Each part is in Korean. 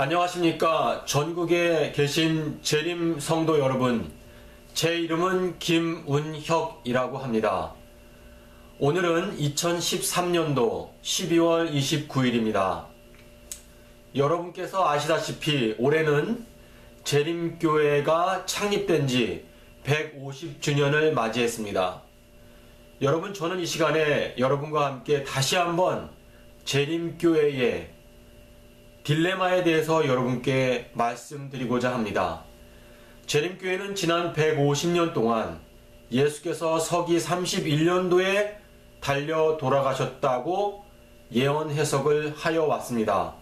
안녕하십니까. 전국에 계신 재림 성도 여러분. 제 이름은 김운혁이라고 합니다. 오늘은 2013년도 12월 29일입니다. 여러분께서 아시다시피 올해는 재림교회가 창립된 지 150주년을 맞이했습니다. 여러분, 저는 이 시간에 여러분과 함께 다시 한번 재림교회의 딜레마에 대해서 여러분께 말씀드리고자 합니다. 재림교회는 지난 150년 동안 예수께서 서기 31년도에 달려 돌아가셨다고 예언 해석을 하여 왔습니다.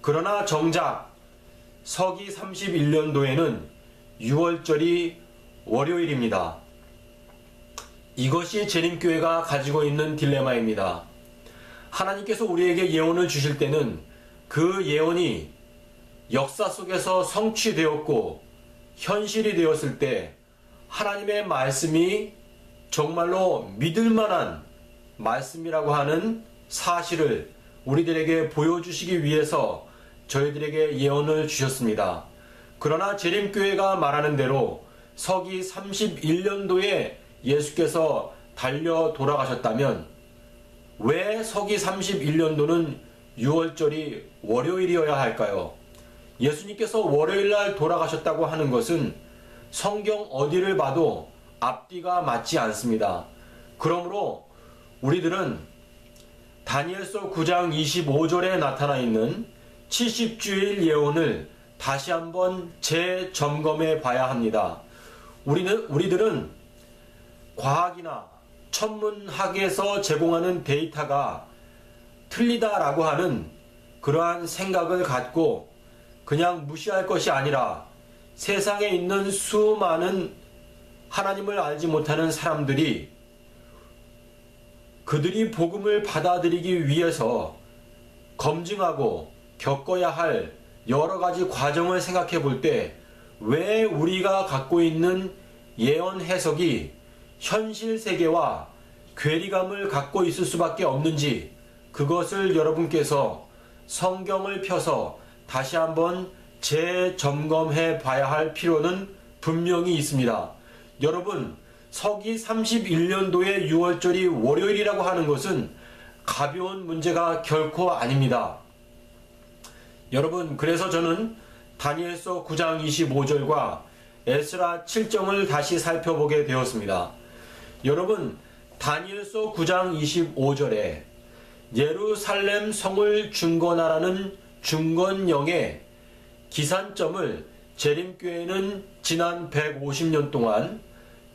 그러나 정작 서기 31년도에는 6월절이 월요일입니다. 이것이 재림교회가 가지고 있는 딜레마입니다. 하나님께서 우리에게 예언을 주실 때는 그 예언이 역사 속에서 성취되었고 현실이 되었을 때 하나님의 말씀이 정말로 믿을 만한 말씀이라고 하는 사실을 우리들에게 보여주시기 위해서 저희들에게 예언을 주셨습니다. 그러나 재림교회가 말하는 대로 서기 31년도에 예수께서 달려 돌아가셨다면 왜 서기 31년도는 6월절이 월요일이어야 할까요? 예수님께서 월요일날 돌아가셨다고 하는 것은 성경 어디를 봐도 앞뒤가 맞지 않습니다. 그러므로 우리들은 다니엘서 9장 25절에 나타나 있는 70주일 예언을 다시 한번 재점검해 봐야 합니다. 우리는, 우리들은 과학이나 천문학에서 제공하는 데이터가 틀리다라고 하는 그러한 생각을 갖고 그냥 무시할 것이 아니라 세상에 있는 수많은 하나님을 알지 못하는 사람들이 그들이 복음을 받아들이기 위해서 검증하고 겪어야 할 여러 가지 과정을 생각해 볼 때 왜 우리가 갖고 있는 예언 해석이 현실 세계와 괴리감을 갖고 있을 수밖에 없는지 그것을 여러분께서 성경을 펴서 다시 한번 재점검해 봐야 할 필요는 분명히 있습니다. 여러분, 서기 31년도의 6월절이 월요일이라고 하는 것은 가벼운 문제가 결코 아닙니다. 여러분, 그래서 저는 다니엘서 9장 25절과 에스라 7장을 다시 살펴보게 되었습니다. 여러분, 다니엘서 9장 25절에 예루살렘 성을 중건하라는 중건령의 기산점을 재림교회는 지난 150년 동안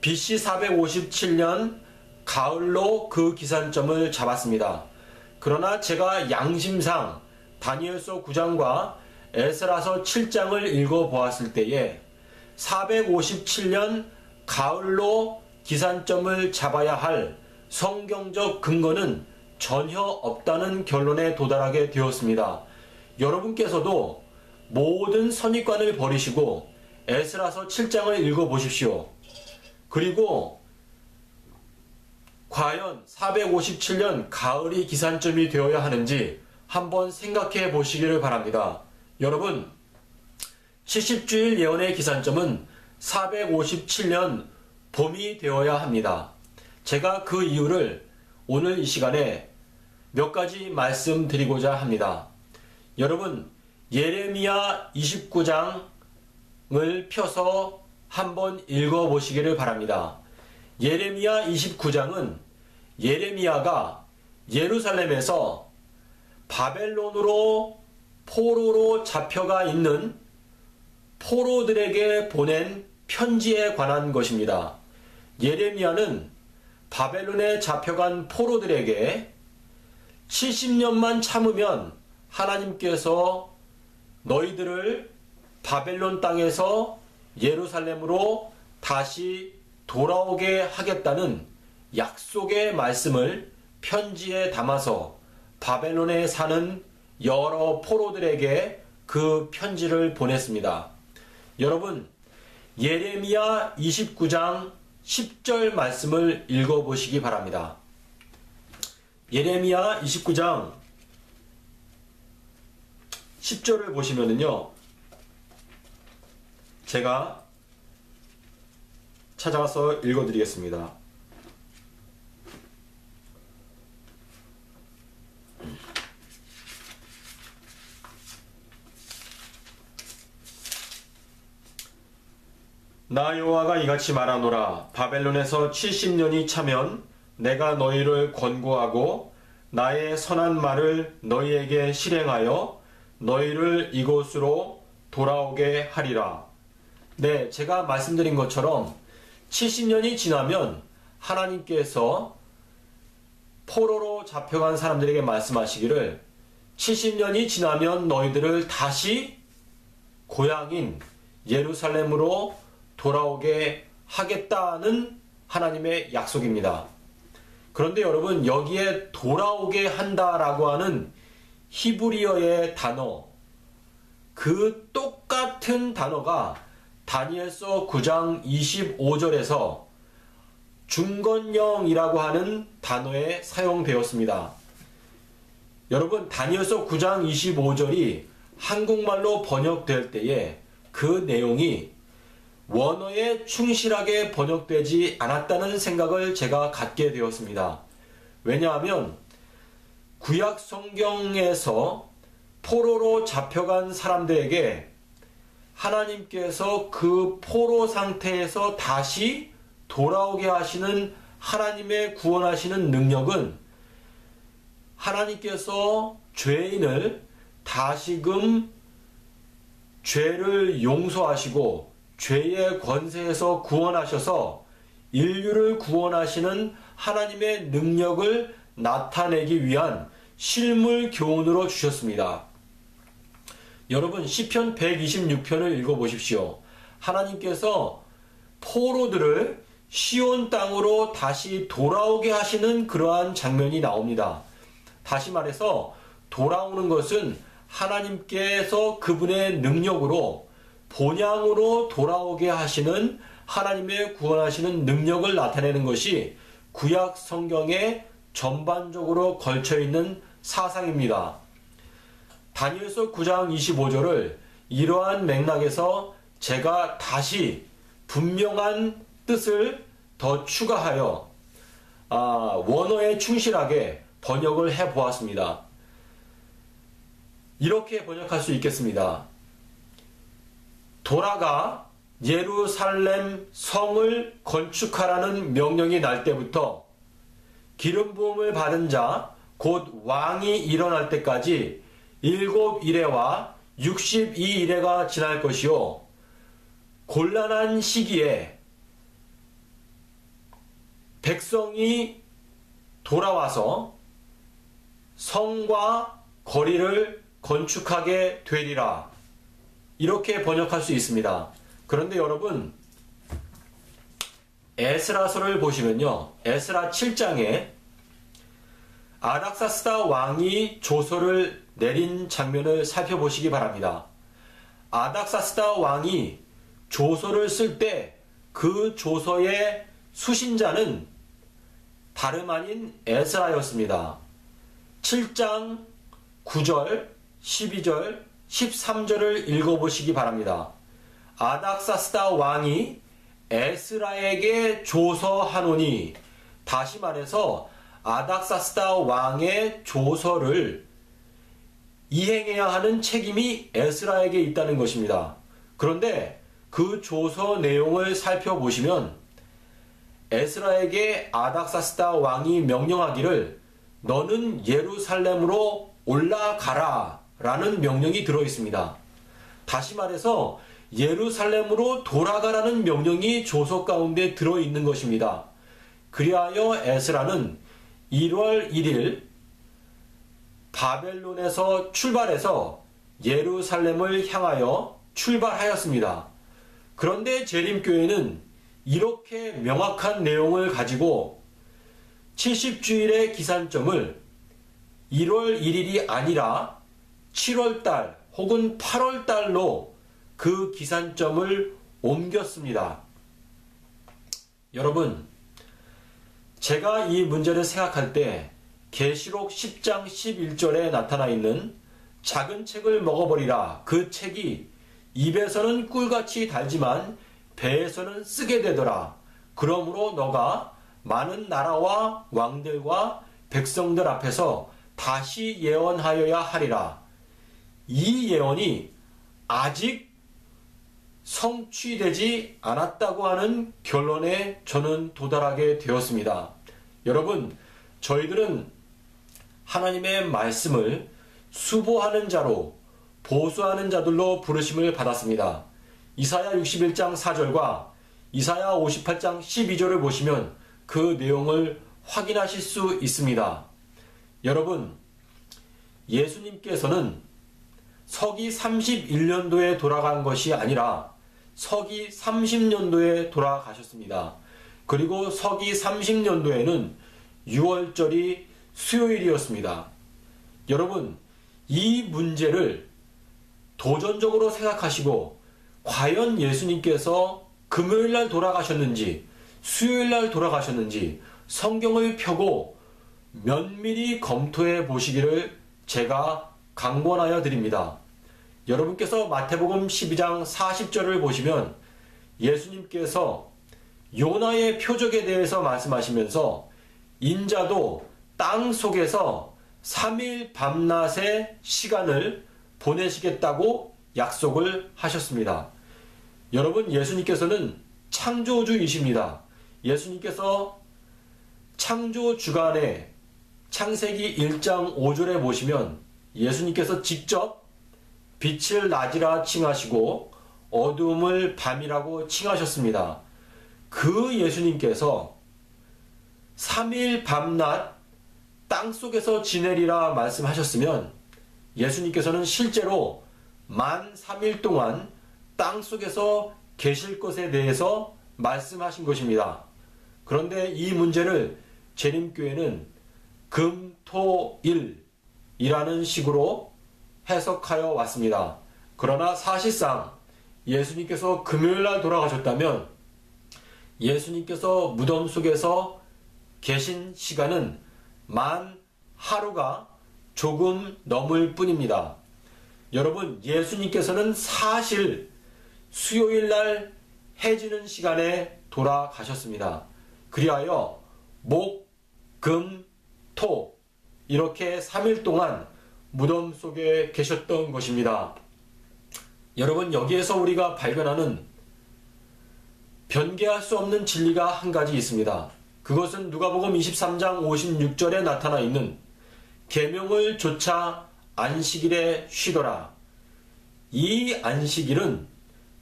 BC 457년 가을로 그 기산점을 잡았습니다. 그러나 제가 양심상 다니엘서 9장과 에스라서 7장을 읽어보았을 때에 457년 가을로 기산점을 잡아야 할 성경적 근거는 전혀 없다는 결론에 도달하게 되었습니다. 여러분께서도 모든 선입관을 버리시고 에스라서 7장을 읽어보십시오. 그리고 과연 457년 가을이 기산점이 되어야 하는지 한번 생각해 보시기를 바랍니다. 여러분, 70주일 예언의 기산점은 457년 봄이 되어야 합니다. 제가 그 이유를 오늘 이 시간에 몇 가지 말씀드리고자 합니다. 여러분, 예레미야 29장을 펴서 한번 읽어보시기를 바랍니다. 예레미야 29장은 예레미야가 예루살렘에서 바벨론으로 포로로 잡혀가 있는 포로들에게 보낸 편지에 관한 것입니다. 예레미야는 바벨론에 잡혀간 포로들에게 70년만 참으면 하나님께서 너희들을 바벨론 땅에서 예루살렘으로 다시 돌아오게 하겠다는 약속의 말씀을 편지에 담아서 바벨론에 사는 여러 포로들에게 그 편지를 보냈습니다. 여러분, 예레미야 29장 10절 말씀을 읽어보시기 바랍니다. 예레미야 29장 10절을 보시면은요. 제가 찾아가서 읽어드리겠습니다. 나 여호와가 이같이 말하노라 바벨론에서 70년이 차면 내가 너희를 권고하고 나의 선한 말을 너희에게 실행하여 너희를 이곳으로 돌아오게 하리라. 네, 제가 말씀드린 것처럼 70년이 지나면 하나님께서 포로로 잡혀간 사람들에게 말씀하시기를 70년이 지나면 너희들을 다시 고향인 예루살렘으로 돌아오게 하겠다는 하나님의 약속입니다. 그런데 여러분 여기에 돌아오게 한다라고 하는 히브리어의 단어 그 똑같은 단어가 다니엘서 9장 25절에서 중건령이라고 하는 단어에 사용되었습니다. 여러분 다니엘서 9장 25절이 한국말로 번역될 때에 그 내용이 원어에 충실하게 번역되지 않았다는 생각을 제가 갖게 되었습니다. 왜냐하면 구약 성경에서 포로로 잡혀간 사람들에게 하나님께서 그 포로 상태에서 다시 돌아오게 하시는 하나님의 구원하시는 능력은 하나님께서 죄인을 다시금 죄를 용서하시고 죄의 권세에서 구원하셔서 인류를 구원하시는 하나님의 능력을 나타내기 위한 실물 교훈으로 주셨습니다. 여러분 시편 126편을 읽어 보십시오. 하나님께서 포로들을 시온 땅으로 다시 돌아오게 하시는 그러한 장면이 나옵니다. 다시 말해서 돌아오는 것은 하나님께서 그분의 능력으로 본향으로 돌아오게 하시는 하나님의 구원하시는 능력을 나타내는 것이 구약 성경에 전반적으로 걸쳐 있는 사상입니다. 다니엘서 9장 25절을 이러한 맥락에서 제가 다시 분명한 뜻을 더 추가하여 아, 원어에 충실하게 번역을 해 보았습니다. 이렇게 번역할 수 있겠습니다. 돌아가 예루살렘 성을 건축하라는 명령이 날 때부터 기름 부음을 받은 자, 곧 왕이 일어날 때까지 일곱 이래와 62이래가 지날 것이요. 곤란한 시기에 백성이 돌아와서 성과 거리를 건축하게 되리라. 이렇게 번역할 수 있습니다. 그런데 여러분, 에스라서를 보시면요. 에스라 7장에 아닥사스다 왕이 조서를 내린 장면을 살펴보시기 바랍니다. 아닥사스다 왕이 조서를 쓸 때 그 조서의 수신자는 다름 아닌 에스라였습니다. 7장 9절, 12절, 13절을 읽어보시기 바랍니다. 아닥사스다 왕이 에스라에게 조서하노니 다시 말해서 아닥사스다 왕의 조서를 이행해야 하는 책임이 에스라에게 있다는 것입니다. 그런데 그 조서 내용을 살펴보시면 에스라에게 아닥사스다 왕이 명령하기를 너는 예루살렘으로 올라가라 라는 명령이 들어 있습니다. 다시 말해서 예루살렘으로 돌아가라는 명령이 조서 가운데 들어 있는 것입니다. 그리하여 에스라는 1월 1일 바벨론에서 출발해서 예루살렘을 향하여 출발하였습니다. 그런데 재림교회는 이렇게 명확한 내용을 가지고 70주일의 기산점을 1월 1일이 아니라 7월달 혹은 8월달로 그 기산점을 옮겼습니다. 여러분, 제가 이 문제를 생각할 때 계시록 10장 11절에 나타나 있는 작은 책을 먹어버리라. 그 책이 입에서는 꿀같이 달지만 배에서는 쓰게 되더라. 그러므로 너가 많은 나라와 왕들과 백성들 앞에서 다시 예언하여야 하리라. 이 예언이 아직 성취되지 않았다고 하는 결론에 저는 도달하게 되었습니다. 여러분, 저희들은 하나님의 말씀을 수보하는 자로 보수하는 자들로 부르심을 받았습니다. 이사야 61장 4절과 이사야 58장 12절을 보시면 그 내용을 확인하실 수 있습니다. 여러분, 예수님께서는 서기 31년도에 돌아간 것이 아니라 서기 30년도에 돌아가셨습니다. 그리고 서기 30년도에는 6월절이 수요일이었습니다. 여러분, 이 문제를 도전적으로 생각하시고 과연 예수님께서 금요일 날 돌아가셨는지 수요일 날 돌아가셨는지 성경을 펴고 면밀히 검토해 보시기를 제가 강권하여 드립니다. 여러분께서 마태복음 12장 40절을 보시면 예수님께서 요나의 표적에 대해서 말씀하시면서 인자도 땅 속에서 3일 밤낮의 시간을 보내시겠다고 약속을 하셨습니다. 여러분 예수님께서는 창조주이십니다. 예수님께서 창조 주간에 창세기 1장 5절에 보시면 예수님께서 직접 빛을 낮이라 칭하시고 어둠을 밤이라고 칭하셨습니다. 그 예수님께서 3일 밤낮 땅 속에서 지내리라 말씀하셨으면 예수님께서는 실제로 만 3일 동안 땅 속에서 계실 것에 대해서 말씀하신 것입니다. 그런데 이 문제를 재림교회는 금 토 일 이라는 식으로 해석하여 왔습니다. 그러나 사실상 예수님께서 금요일 날 돌아가셨다면 예수님께서 무덤 속에서 계신 시간은 만 하루가 조금 넘을 뿐입니다. 여러분, 예수님께서는 사실 수요일 날 해지는 시간에 돌아가셨습니다. 그리하여 목, 금, 토 이렇게 3일 동안 무덤 속에 계셨던 것입니다. 여러분 여기에서 우리가 발견하는 변개할 수 없는 진리가 한 가지 있습니다. 그것은 누가복음 23장 56절에 나타나 있는 계명을 조차 안식일에 쉬더라. 이 안식일은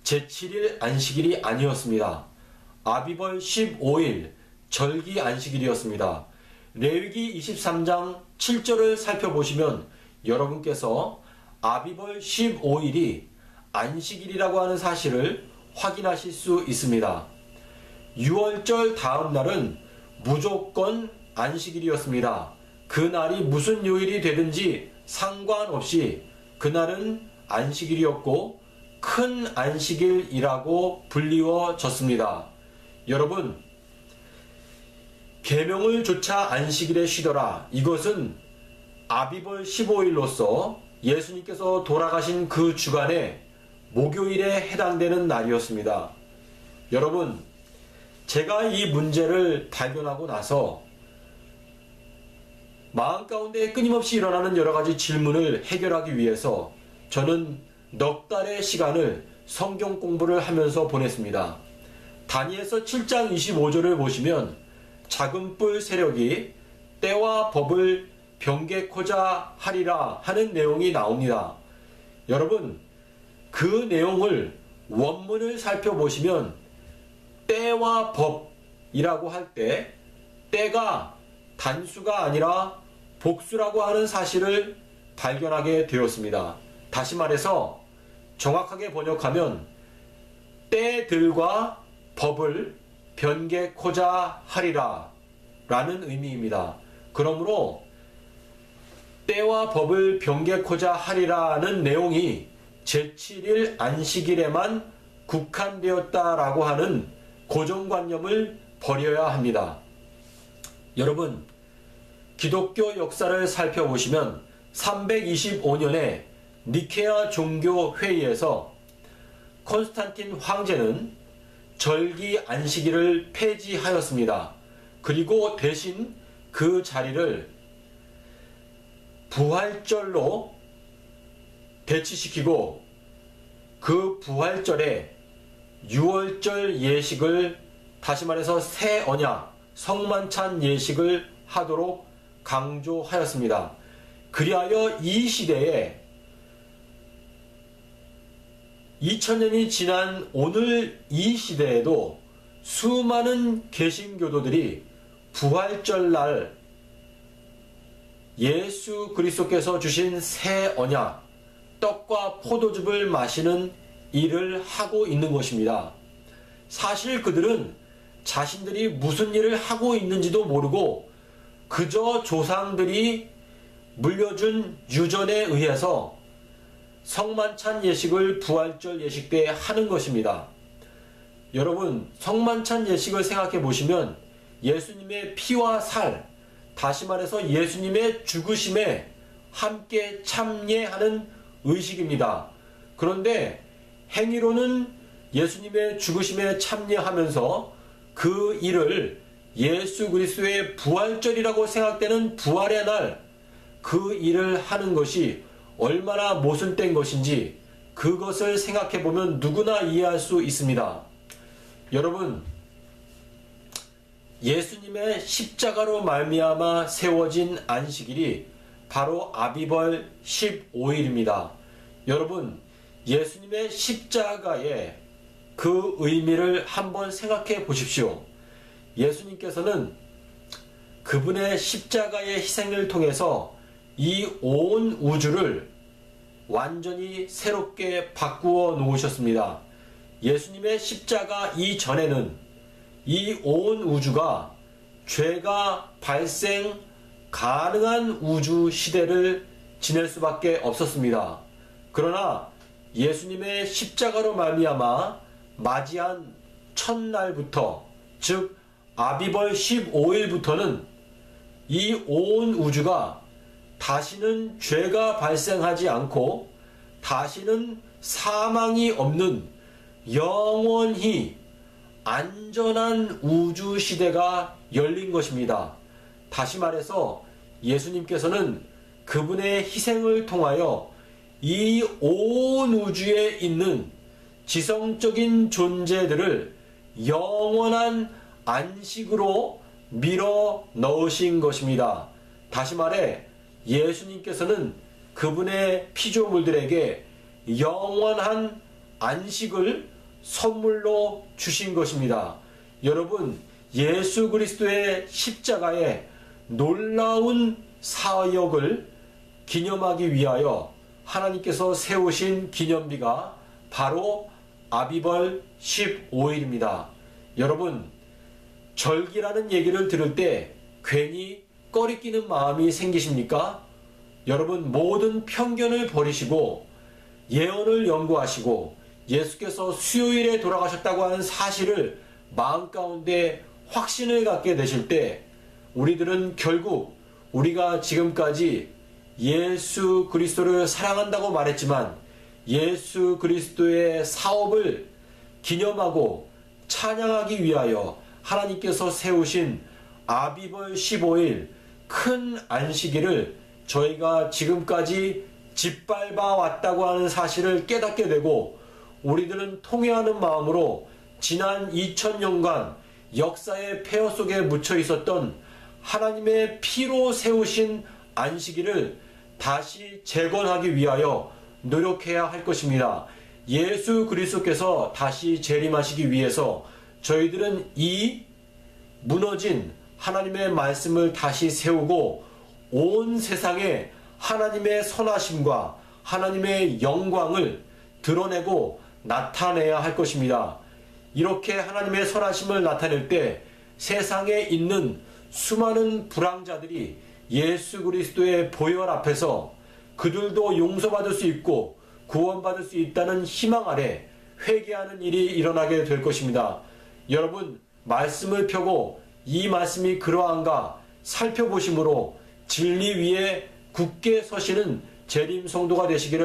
제7일 안식일이 아니었습니다. 아비벌 15일 절기 안식일이었습니다. 레위기 23장 7절을 살펴보시면 여러분께서 아비벌 15일이 안식일이라고 하는 사실을 확인하실 수 있습니다. 6월절 다음 날은 무조건 안식일이었습니다. 그날이 무슨 요일이 되든지 상관없이 그날은 안식일이었고 큰 안식일이라고 불리워졌습니다. 여러분, 계명을 조차 안식일에 쉬더라. 이것은 아비벌 15일로서 예수님께서 돌아가신 그 주간에 목요일에 해당되는 날이었습니다. 여러분, 제가 이 문제를 발견하고 나서 마음 가운데 끊임없이 일어나는 여러 가지 질문을 해결하기 위해서 저는 넉 달의 시간을 성경 공부를 하면서 보냈습니다. 다니엘서 7장 25절을 보시면 작은 뿔 세력이 때와 법을 변개코자 하리라 하는 내용이 나옵니다. 여러분, 그 내용을 원문을 살펴보시면 때와 법이라고 할 때 때가 단수가 아니라 복수라고 하는 사실을 발견하게 되었습니다. 다시 말해서 정확하게 번역하면 때들과 법을 변개코자 하리라 라는 의미입니다. 그러므로 때와 법을 변개코자 하리라는 내용이 제7일 안식일에만 국한되었다라고 하는 고정관념을 버려야 합니다. 여러분, 기독교 역사를 살펴보시면 325년에 니케아 종교 회의에서 콘스탄틴 황제는 절기 안식일을 폐지하였습니다. 그리고 대신 그 자리를 부활절로 대치시키고 그 부활절에 유월절 예식을 다시 말해서 새 언약 성만찬 예식을 하도록 강조하였습니다. 그리하여 이 시대에 2000년이 지난 오늘 이 시대에도 수많은 개신교도들이 부활절 날 예수 그리스도께서 주신 새 언약 떡과 포도즙을 마시는 일을 하고 있는 것입니다. 사실 그들은 자신들이 무슨 일을 하고 있는지도 모르고 그저 조상들이 물려준 유전에 의해서 성만찬 예식을 부활절 예식 때 하는 것입니다. 여러분, 성만찬 예식을 생각해 보시면 예수님의 피와 살, 다시 말해서 예수님의 죽으심에 함께 참여하는 의식입니다. 그런데 행위로는 예수님의 죽으심에 참여하면서 그 일을 예수 그리스도의 부활절이라고 생각되는 부활의 날 그 일을 하는 것이 얼마나 모순된 것인지 그것을 생각해 보면 누구나 이해할 수 있습니다. 여러분 예수님의 십자가로 말미암아 세워진 안식일이 바로 아비벌 15일입니다. 여러분 예수님의 십자가의 그 의미를 한번 생각해 보십시오. 예수님께서는 그분의 십자가의 희생을 통해서 이 온 우주를 완전히 새롭게 바꾸어 놓으셨습니다. 예수님의 십자가 이전에는 이 온 우주가 죄가 발생 가능한 우주 시대를 지낼 수밖에 없었습니다. 그러나 예수님의 십자가로 말미암아 맞이한 첫날부터 즉 아비벌 15일부터는 이 온 우주가 다시는 죄가 발생하지 않고 다시는 사망이 없는 영원히 안전한 우주 시대가 열린 것입니다. 다시 말해서 예수님께서는 그분의 희생을 통하여 이 온 우주에 있는 지성적인 존재들을 영원한 안식으로 밀어 넣으신 것입니다. 다시 말해 예수님께서는 그분의 피조물들에게 영원한 안식을 선물로 주신 것입니다. 여러분, 예수 그리스도의 십자가의 놀라운 사역을 기념하기 위하여 하나님께서 세우신 기념비가 바로 아비벌 15일입니다. 여러분, 절기라는 얘기를 들을 때 괜히 꺼리끼는 마음이 생기십니까? 여러분, 모든 편견을 버리시고 예언을 연구하시고 예수께서 수요일에 돌아가셨다고 하는 사실을 마음 가운데 확신을 갖게 되실 때 우리들은 결국 우리가 지금까지 예수 그리스도를 사랑한다고 말했지만 예수 그리스도의 사업을 기념하고 찬양하기 위하여 하나님께서 세우신 아비벌 15일 큰 안식일을 저희가 지금까지 짓밟아 왔다고 하는 사실을 깨닫게 되고 우리들은 통회하는 마음으로 지난 2000년간 역사의 폐허 속에 묻혀 있었던 하나님의 피로 세우신 안식일을 다시 재건하기 위하여 노력해야 할 것입니다. 예수 그리스도께서 다시 재림하시기 위해서 저희들은 이 무너진 하나님의 말씀을 다시 세우고 온 세상에 하나님의 선하심과 하나님의 영광을 드러내고 나타내야 할 것입니다. 이렇게 하나님의 선하심을 나타낼 때 세상에 있는 수많은 불황자들이 예수 그리스도의 보혈 앞에서 그들도 용서받을 수 있고 구원받을 수 있다는 희망 아래 회개하는 일이 일어나게 될 것입니다. 여러분 말씀을 펴고 이 말씀이 그러한가 살펴보심으로 진리 위에 굳게 서시는 재림 성도가 되시기를